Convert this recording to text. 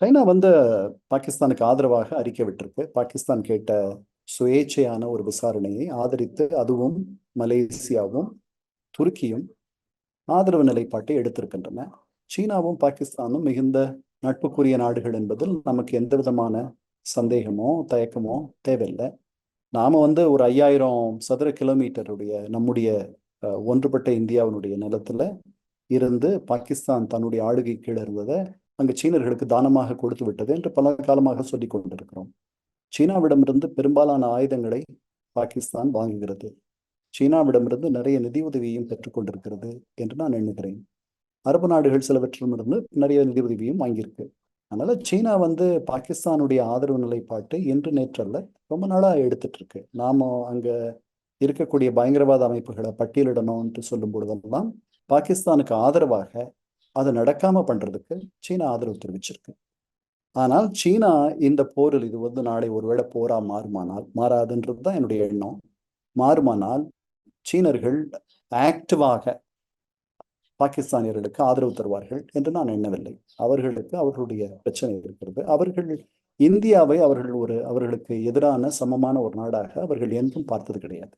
China வந்து பாகிஸ்தானுக்கு ஆதரவாக அறிக்கை விட்டிருக்கு. பாகிஸ்தான் கேட்ட சுயேட்சையான ஒரு விசாரணையை ஆதரித்து அதுவும் மலேசியாவும் துருக்கியும் ஆதரவு நிலைப்பாட்டை எடுத்திருக்கின்றன. சீனாவும் பாகிஸ்தானும் மிகுந்த நட்புக்குரிய நாடுகள் என்பதில் நமக்கு எந்த விதமான சந்தேகமோ தயக்கமோ தேவையில்லை. நாம் வந்து ஒரு ஐயாயிரம் சதுர கிலோமீட்டருடைய நம்முடைய ஒன்றுபட்ட இந்தியாவினுடைய நிலத்தில் இருந்து பாகிஸ்தான் தன்னுடைய ஆளுகை கீழே இருந்ததை அங்கு சீனர்களுக்கு தானமாக கொடுத்து விட்டது என்று பல காலமாக சொல்லிக் கொண்டிருக்கிறோம். சீனாவிடமிருந்து பெரும்பாலான ஆயுதங்களை பாகிஸ்தான் வாங்குகிறது. சீனாவிடமிருந்து நிறைய நிதி உதவியையும் பெற்றுக்கொண்டிருக்கிறது என்று நான் எண்ணுகிறேன். அரபு நாடுகள் சிலவற்றிடமிருந்து நிறைய நிதி உதவியும் வாங்கியிருக்கு. அதனால சீனா வந்து பாகிஸ்தானுடைய ஆதரவு நிலைப்பாட்டை இன்று நேற்றல்ல ரொம்ப நாளா எடுத்துட்டு இருக்கு நாம அங்க இருக்கக்கூடிய பயங்கரவாத அமைப்புகளை பட்டியலிடணும்னு சொல்லும் பொழுதெல்லாம் பாகிஸ்தானுக்கு ஆதரவாக அது நடக்காம பண்றதுக்கு சீனா ஆதரவு தெரிவிச்சிருக்கு. ஆனால் சீனா இந்த போரில் இது வந்து நாளை ஒருவேளை போரா மாறுமானால் மாறாதுன்றது தான் என்னுடைய எண்ணம். மாறுமானால் சீனர்கள் ஆக்டிவாக பாகிஸ்தானியர்களுக்கு ஆதரவு தருவார்கள் என்று நான் எண்ணவில்லை. அவர்களுக்கு அவர்களுடைய பிரச்சனை இருக்கிறது. அவர்கள் இந்தியாவை அவர்கள் ஒரு அவர்களுக்கு எதிரான சமமான ஒரு நாடாக அவர்கள் என்றும் பார்த்தது கிடையாது.